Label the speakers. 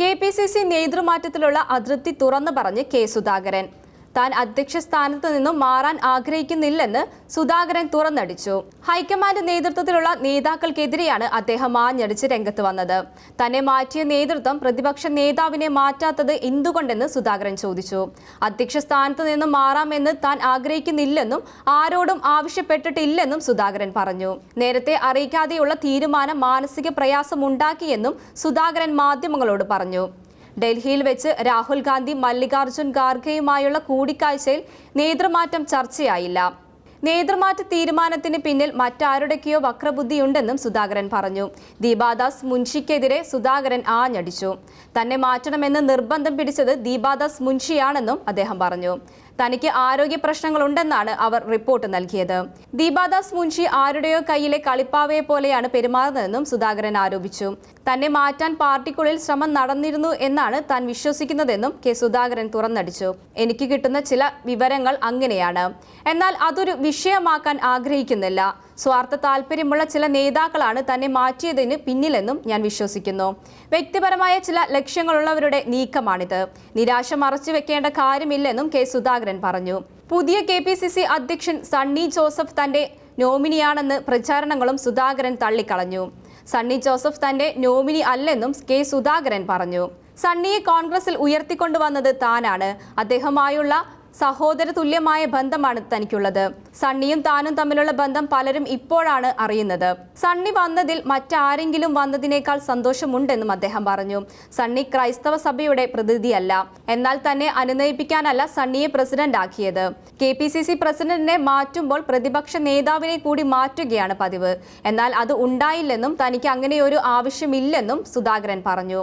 Speaker 1: K P C C നേതൃമാറ്റത്തിലുള്ള അതൃപ്തി തുറന്നു പറഞ്ഞ് കെ സുധാകരൻ. താൻ അധ്യക്ഷ സ്ഥാനത്ത് നിന്നും മാറാൻ ആഗ്രഹിക്കുന്നില്ലെന്ന് സുധാകരൻ തുറന്നടിച്ചു. ഹൈക്കമാൻഡ് നേതൃത്വത്തിലുള്ള നേതാക്കൾക്കെതിരെയാണ് അദ്ദേഹം ആഞ്ഞടിച്ച് രംഗത്ത് വന്നത്. തന്നെ മാറ്റിയ നേതൃത്വം പ്രതിപക്ഷ നേതാവിനെ മാറ്റാത്തത് എന്തുകൊണ്ടെന്ന് സുധാകരൻ ചോദിച്ചു. അധ്യക്ഷ സ്ഥാനത്ത് നിന്നും മാറാമെന്ന് താൻ ആഗ്രഹിക്കുന്നില്ലെന്നും ആരോടും ആവശ്യപ്പെട്ടിട്ടില്ലെന്നും സുധാകരൻ പറഞ്ഞു. നേരത്തെ അറിയിക്കാതെയുള്ള തീരുമാനം മാനസിക പ്രയാസമുണ്ടാക്കിയെന്നും സുധാകരൻ മാധ്യമങ്ങളോട് പറഞ്ഞു. ഡൽഹിയിൽ വെച്ച് രാഹുൽ ഗാന്ധി മല്ലികാർജുൻ ഖാർഗെയുമായുള്ള കൂടിക്കാഴ്ചയിൽ നേതൃമാറ്റം ചർച്ചയായില്ല. നേതൃമാറ്റ തീരുമാനത്തിന് പിന്നിൽ മറ്റാരുടെക്കെയോ വക്രബുദ്ധിയുണ്ടെന്നും സുധാകരൻ പറഞ്ഞു. ദീപാദാസ് മുൻഷിക്കെതിരെ സുധാകരൻ ആഞ്ഞടിച്ചു. തന്നെ മാറ്റണമെന്ന് നിർബന്ധം പിടിച്ചത് ദീപാദാസ് മുൻഷിയാണെന്നും അദ്ദേഹം പറഞ്ഞു. തനിക്ക് ആരോഗ്യ പ്രശ്നങ്ങളുണ്ടെന്നാണ് അവർ റിപ്പോർട്ട് നൽകിയത്. ദീപാദാസ് മുൻഷി ആരുടെയോ കയ്യിലെ കളിപ്പാവയെ പോലെയാണ് പെരുമാറുന്നതെന്നും സുധാകരൻ ആരോപിച്ചു. തന്നെ മാറ്റാൻ പാർട്ടിക്കുള്ളിൽ ശ്രമം നടന്നിരുന്നു എന്നാണ് താൻ വിശ്വസിക്കുന്നതെന്നും കെ സുധാകരൻ തുറന്നടിച്ചു. എനിക്ക് കിട്ടുന്ന ചില വിവരങ്ങൾ അങ്ങനെയാണ്. എന്നാൽ അതൊരു വിഷയമാക്കാൻ ആഗ്രഹിക്കുന്നില്ല. സ്വാർത്ഥ താല്പര്യമുള്ള ചില നേതാക്കളാണ് തന്നെ മാറ്റിയതിന് പിന്നിലെന്നും ഞാൻ വിശ്വസിക്കുന്നു. വ്യക്തിപരമായ ചില ലക്ഷ്യങ്ങളുള്ളവരുടെ നീക്കമാണിത്. നിരാശ മറച്ചു വെക്കേണ്ട കാര്യമില്ലെന്നും കെ സുധാകരൻ പറഞ്ഞു. പുതിയ കെ പി സി സി അധ്യക്ഷൻ സണ്ണി ജോസഫ് തന്റെ നോമിനിയാണെന്ന് പ്രചാരണങ്ങളും സുധാകരൻ തള്ളിക്കളഞ്ഞു. സണ്ണി ജോസഫ് തന്റെ നോമിനി അല്ലെന്നും കെ സുധാകരൻ പറഞ്ഞു. സണ്ണിയെ കോൺഗ്രസിൽ ഉയർത്തിക്കൊണ്ടുവന്നത് താനാണ്. അദ്ദേഹമായുള്ള സഹോദര തുല്യമായ ബന്ധമാണ് തനിക്കുള്ളത്. സണ്ണിയും താനും തമ്മിലുള്ള ബന്ധം പലരും ഇപ്പോഴാണ് അറിയുന്നത്. സണ്ണി വന്നതിൽ മറ്റാരെങ്കിലും വന്നതിനേക്കാൾ സന്തോഷമുണ്ടെന്നും അദ്ദേഹം പറഞ്ഞു. സണ്ണി ക്രൈസ്തവ സഭയുടെ പ്രതിനിധിയല്ല. എന്നാൽ തന്നെ അനുനയിപ്പിക്കാനല്ല സണ്ണിയെ പ്രസിഡന്റ് ആക്കിയത് കെ പി സി സി പ്രസിഡന്റിനെ മാറ്റുമ്പോൾ പ്രതിപക്ഷ നേതാവിനെ കൂടി മാറ്റുകയാണ് പതിവ്. എന്നാൽ അത് ഉണ്ടായില്ലെന്നും തനിക്ക് അങ്ങനെയൊരു ആവശ്യമില്ലെന്നും സുധാകരൻ പറഞ്ഞു.